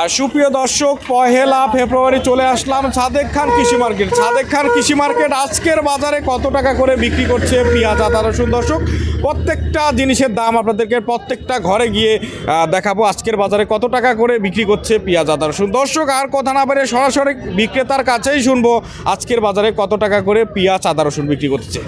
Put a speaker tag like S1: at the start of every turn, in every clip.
S1: আর সুপ্রিয় দর্শক, পহেলা ফেব্রুয়ারি চলে আসলাম সাদেক খান কৃষি মার্কেট। সাদেক খান কৃষি মার্কেট আজকের বাজারে কত টাকা করে বিক্রি করছে পেঁয়াজ, আদা, রসুন? দর্শক, প্রত্যেকটা জিনিসের দাম আপনাদেরকে প্রত্যেকটা ঘরে গিয়ে দেখাবো আজকের বাজারে কত টাকা করে বিক্রি করছে পেঁয়াজ, আদা, রসুন? দর্শক, আর কথা না বেরে সরাসরি বিক্রেতার কাছেই শুনব আজকের বাজারে কত টাকা করে পেঁয়াজ, আদা, রসুন বিক্রি করছে।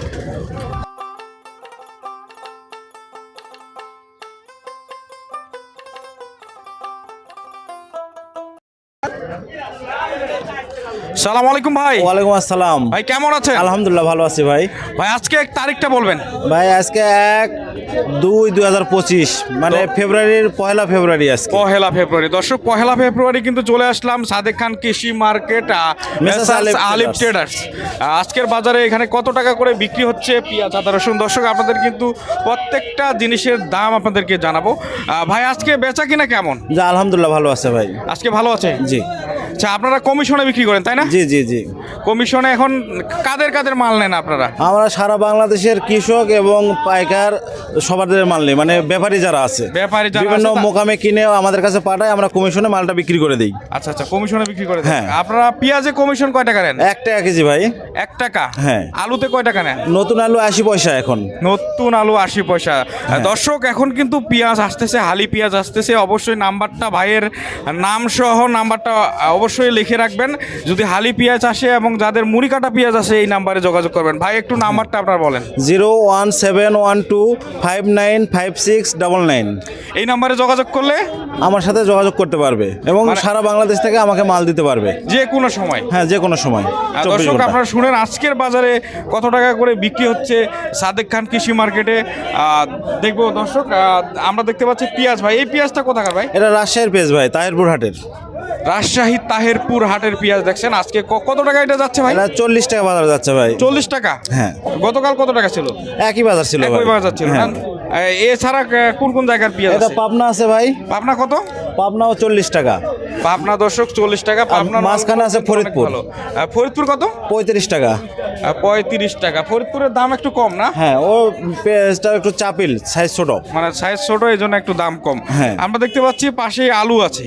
S1: সালাম আলাইকুম ভাই।
S2: ওয়ালাইকুম আসসালাম।
S1: ভাই কেমন আছেন?
S2: আলহামদুলিল্লাহ ভালো আছি ভাই।
S1: ভাই আজকে এক তারিখটা বলবেন।
S2: ভাই আজকে এক দুই দুই হাজার পঁচিশ মানে ফেব্রুয়ারির পয়লা ফেব্রুয়ারি আজকে।
S1: পহেলা ফেব্রুয়ারি। দর্শক পহেলা ফেব্রুয়ারি কিন্তু চলে আসলাম সাদেক খান কৃষি মার্কেট
S2: আলিফ ট্রেডার্স।
S1: আজকের বাজারে এখানে কত টাকা করে বিক্রি হচ্ছে? পেঁয়াজ আদা রসুন। দর্শক আপনাদের কিন্তু প্রত্যেকটা জিনিসের দাম আপনাদেরকে জানাব। ভাই আজকে বেচা কিনা কেমন?
S2: যা আলহামদুলিল্লাহ ভালো আছে ভাই।
S1: আজকে ভালো আছে?
S2: জি।
S1: আচ্ছা আপনারা কমিশনে বিক্রি করেন তাই না?
S2: জি জি জি।
S1: কমিশনে এখন কাদের কাদের মাল নেন আপনারা?
S2: আমরা সারা বাংলাদেশের কৃষক এবং পাইকার সবার মাল নেই মানে ব্যাপারী যারা আছে।
S1: ব্যাপারী যারা
S2: বিভিন্ন মোকামে কিনে আমাদের কাছে পাঠায় আমরা কমিশনে মালটা বিক্রি করে দিই।
S1: আচ্ছা আচ্ছা কমিশনে বিক্রি করে দেন।
S2: হ্যাঁ।
S1: আপনারা পেঁয়াজে কমিশন কয় টাকা নেন?
S2: এক টাকা কেজি ভাই।
S1: এক টাকা?
S2: হ্যাঁ।
S1: আলুতে কয় টাকা নেন?
S2: নতুন আলু আশি পয়সা এখন।
S1: নতুন আলু আশি পয়সা।
S2: হ্যাঁ।
S1: দর্শক এখন কিন্তু পেঁয়াজ আসতেছে হালি পেঁয়াজ আসতেছে। অবশ্যই নাম্বারটা ভাইয়ের নাম সহ নাম্বারটা অবশ্যই লিখে রাখবেন। যদি হালি পেঁয়াজ আসে এবং যাদের মুড়ি কাটা পেঁয়াজ আসে এই নাম্বারে যোগাযোগ করবেন। ভাই একটু নাম্বারটা আপনার বলেন।
S2: Zero one seven one two five nine five six double nine.
S1: এই নাম্বারে যোগাযোগ করলে?
S2: আমার সাথে যোগাযোগ করতে পারবে এবং
S1: মানে-
S2: সারা বাংলাদেশ থেকে আমাকে মাল দিতে পারবে।
S1: যে কোনো সময়?
S2: হ্যাঁ যে কোনো সময়।
S1: দর্শক আপনারা শুনেন আজকের বাজারে কত টাকা করে বিক্রি হচ্ছে সাদেক খান কৃষি মার্কেটে? দেখব দর্শক আমরা দেখতে পাচ্ছি পেঁয়াজ ভাই। এই পেঁয়াজটা কোথাকার ভাই?
S2: এটা রাজশাহীর পেজ ভাই তাহিরপুর হাটের।
S1: রাজশাহী তাহেরপুর হাটের পেঁয়াজ দেখছেন। আজকে কত টাকা এটা যাচ্ছে ভাই?
S2: এটা চল্লিশ টাকা বাজার যাচ্ছে ভাই।
S1: চল্লিশ টাকা?
S2: হ্যাঁ।
S1: গতকাল কত টাকা ছিল?
S2: একই বাজার ছিল
S1: একই বাজার ছিল
S2: হ্যাঁ।
S1: এ- এছাড়া কোন কোন জায়গার পেঁয়াজ
S2: এটা পাবনা আছে ভাই।
S1: পাবনা কত?
S2: পাবনাও চল্লিশ টাকা।
S1: পাবনা দর্শক চল্লিশ টাকা পাবনা
S2: মাঝখানে আছে ফরিদপুর।
S1: ফরিদপুর কত?
S2: পঁয়ত্রিশ টাকা।
S1: পঁয়ত্রিশ টাকা। ফরিদপুরের দাম একটু কম না?
S2: হ্যাঁ ও পেঁয়াজটা একটু চাপিল সাইজ ছোট।
S1: মানে সাইজ ছোট এই জন্য একটু দাম কম।
S2: হ্যাঁ।
S1: আমরা দেখতে পাচ্ছি পাশে আলু আছে।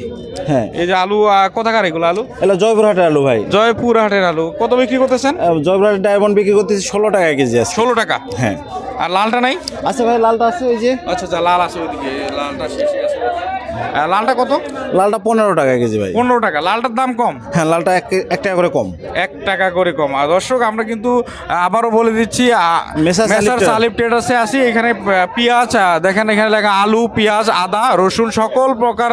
S2: হ্যাঁ।
S1: এই যে আলু কোথাকার এগুলো আলু?
S2: এটা জয়পুর হাটের আলু ভাই।
S1: জয়পুর হাটের আলু। কত বিক্রি করতেছেন?
S2: আহ, জয়পুর হাটের ডায়মন্ড বিক্রি করতেছি ষোলো টাকা কেজি আছে।
S1: ষোলো টাকা?
S2: হ্যাঁ।
S1: আর লালটা নাই?
S2: আচ্ছা ভাই লালটা আছে ওই যে।
S1: আচ্ছা আচ্ছা লাল আছে ওইদিকে। লালটা শেষে লালটা কত?
S2: লালটা পনেরো টাকা কেজি ভাই।
S1: পনেরো টাকা। লালটার দাম কম?
S2: হ্যাঁ লালটা এক টাকা করে কম।
S1: এক টাকা করে কম। আর দর্শক আমরা কিন্তু আবারও বলে দিচ্ছি মেসার সালিপ ট্রেডার্সে আছি। এখানে পেঁয়াজ দেখেন এখানে লেখা আলু পেঁয়াজ আদা রসুন সকল প্রকার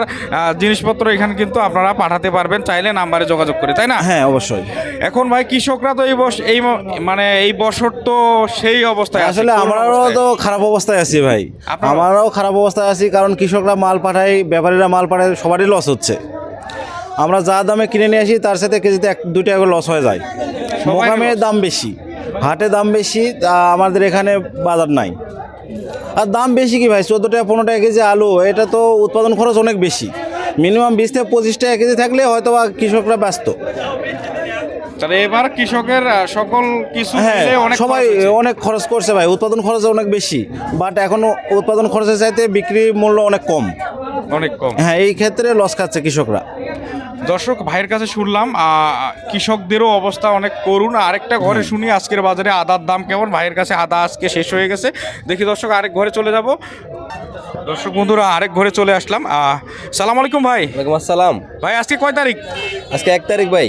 S1: জিনিসপত্র এখানে কিন্তু আপনারা পাঠাতে পারবেন। চাইলে নাম্বারে যোগাযোগ করে তাই না?
S2: হ্যাঁ অবশ্যই।
S1: এখন ভাই কৃষকরা তো এই বস এই মানে এই বছর তো সেই অবস্থায়
S2: আসলে আমরাও তো খারাপ অবস্থায় আছি ভাই। আমরাও খারাপ অবস্থায় আছি কারণ কৃষকরা মাল পাঠায় ব্যাপারীরা মাল পাঠায় সবারই লস হচ্ছে। আমরা যা দামে কিনে নিয়ে আসি তার সাথে কেজিতে এক দুই টাকা লস হয়ে যায়। মোকামে দাম বেশি। হাটে দাম বেশি তা আমাদের এখানে বাজার নাই। আর দাম বেশি কি ভাই? চোদ্দ টাকা পনেরো টাকা কেজি আলু এটা তো উৎপাদন খরচ অনেক বেশি। মিনিমাম বিশ থেকে পঁচিশ টাকা কেজি থাকলে হয়তো বা কৃষকরা ব্যস্ত।
S1: তাহলে এবার কৃষকের সকল কিছু
S2: হ্যাঁ সবাই অনেক খরচ করছে ভাই। উৎপাদন খরচ অনেক বেশি। বাট এখনও উৎপাদন খরচের চাইতে বিক্রি মূল্য অনেক কম।
S1: অনেক কম।
S2: হ্যাঁ এই ক্ষেত্রে লস খাচ্ছে কৃষকরা।
S1: দর্শক ভাইয়ের কাছে শুনলাম কৃষকদেরও অবস্থা অনেক করুণ। আরেকটা ঘরে শুনি আজকের বাজারে আদার দাম কেমন? ভাইয়ের কাছে আদা আজকে শেষ হয়ে গেছে। দেখি দর্শক আরেক ঘরে চলে যাব। দর্শক বন্ধুরা আরেক ঘরে চলে আসলাম। সালাম আলাইকুম ভাই।
S3: ওয়ালাইকুম আসসালাম।
S1: ভাই আজকে কয় তারিখ?
S3: আজকে এক তারিখ ভাই।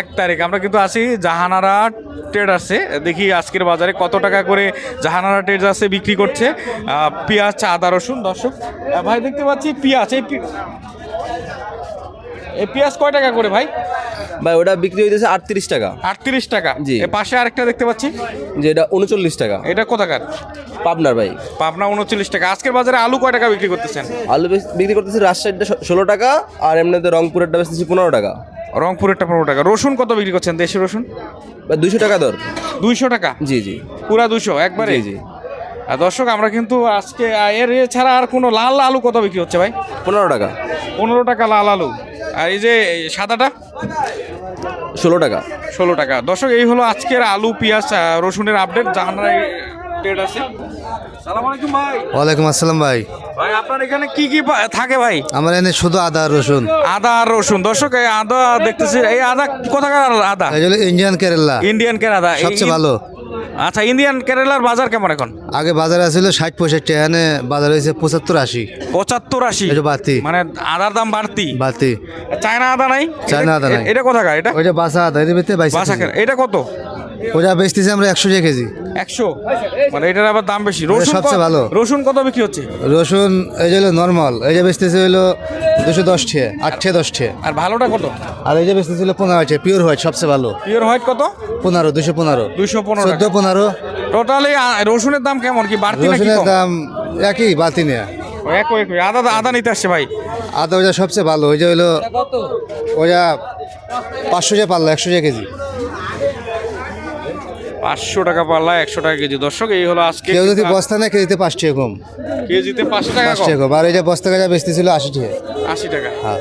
S1: এক তারিখ আমরা কিন্তু আছি জাহানারা ট্রেডার্সে দেখি আজকের বাজারে কত টাকা করে জাহানারা ট্রেডার্সে বিক্রি করছে। পেঁয়াজ আদা রসুন দর্শক ভাই দেখতে পাচ্ছি পেঁয়াজ এই এই পেঁয়াজ কয় টাকা করে ভাই?
S3: ভাই ওটা বিক্রি হইতেছে আটত্রিশ টাকা।
S1: আটত্রিশ টাকা।
S3: জি।
S1: পাশে আরেকটা দেখতে পাচ্ছি।
S3: যে এটা উনচল্লিশ টাকা।
S1: এটা কোথাকার?
S3: পাবনার ভাই।
S1: পাবনা উনচল্লিশ টাকা। আজকের বাজারে আলু কয় টাকা বিক্রি করতেছেন?
S3: আলু বিক্রি করতেছি রাজশাহীটা ষোলো টাকা আর এমনিতে রংপুরেরটা বেচতেছি পনেরো টাকা।
S1: রংপুরেরটা পনেরো টাকা। রসুন কত বিক্রি করছেন দেশি রসুন?
S3: দুইশো টাকা দর।
S1: দুইশো টাকা?
S3: জি জি।
S1: পুরা দুশো একবারে?
S3: জি
S1: আর দর্শক আমরা কিন্তু আজকে এর এছাড়া আর কোনো লাল আলু কত বিক্রি হচ্ছে ভাই?
S3: পনেরো টাকা।
S1: পনেরো টাকা লাল আলু। আর এই যে সাদাটা?
S3: ষোলো টাকা।
S1: ষোলো টাকা। দর্শক এই হলো আজকের আলু পেঁয়াজ রসুনের আপডেট জাহানারা আপডেট আছে? সালাম আলাইকুম ভাই।
S4: ওয়ালাইকুম আসসালাম ভাই।
S1: ভাই আপনার এখানে কি কি থাকে ভাই?
S4: আমার এনে শুধু আদা আর রসুন।
S1: আদা আর রসুন। দর্শক এই আদা দেখতেছি এই আদা কোথাকার আদা?
S4: ইন্ডিয়ান কেরালা
S1: ইন্ডিয়ান এই-
S4: সবচেয়ে ভালো।
S1: আচ্ছা ইন্ডিয়ান কেরালার বাজার কেমন এখন?
S4: আগে বাজারে আছিল ষাট পঁয়ষট্টি এখানে বাজার হয়েছে পঁচাত্তর আশি।
S1: পঁচাত্তর আশি?
S4: এটা বাড়তি।
S1: মানে আদার দাম বাড়তি?
S4: বাতি
S1: চায়না আদা নাই?
S4: চায়না আদা নাই।
S1: এটা কোথাকার? এটা?
S4: ওইটা বাসা আদা ভিতরে বাইশ
S1: এটা কত?
S4: ওটা বেচতেছি আমরা একশো টাকা কেজি।
S1: একশো? মানে এটার আবার দাম বেশি। রসুন
S4: সবচেয়ে ভালো।
S1: রসুন কত বিক্রি হচ্ছে?
S4: রসুন এই যে হলো নর্মাল এই যে বেচতেছে হলো দুশো দশ টে আট টে দশ টে
S1: আর ভালোটা কত?
S4: আর এই যে বেচতেছে হলো পনেরো আছে পিওর হোয়াইট সবচেয়ে ভালো।
S1: পিওর হোয়াইট কত?
S4: পনেরো দুশো পনেরো।
S1: দুইশো পনেরো
S4: চোদ্দ পনেরো।
S1: টোটালি রসুনের দাম কেমন? কি বাড়তি নাকি
S4: রসুনের দাম একই
S1: একই একই। আদা আদা নিতে আসছে ভাই।
S4: আদা ওইটা সবচেয়ে ভালো ওই যে হলো ওইটা পাঁচশো যে পাল্লা একশো যে কেজি।
S1: পাঁচশো টাকা পাল্লা একশো টাকা কেজি। দর্শক এই হলো আজকে
S4: কেউ যদি বস্তা না কেজিতে পাঁচ টাকা কম
S1: কেজিতে পাঁচশো টাকা।
S4: আর এই যে বস্তা কাজা বেচতেছিল আশি টাকা।
S1: আশি টাকা।
S4: হ্যাঁ।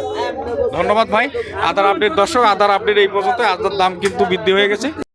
S1: ধন্যবাদ ভাই। আদার আপডেট দর্শক আদার আপডেট এই পর্যন্ত। আদার দাম কিন্তু বৃদ্ধি হয়ে গেছে।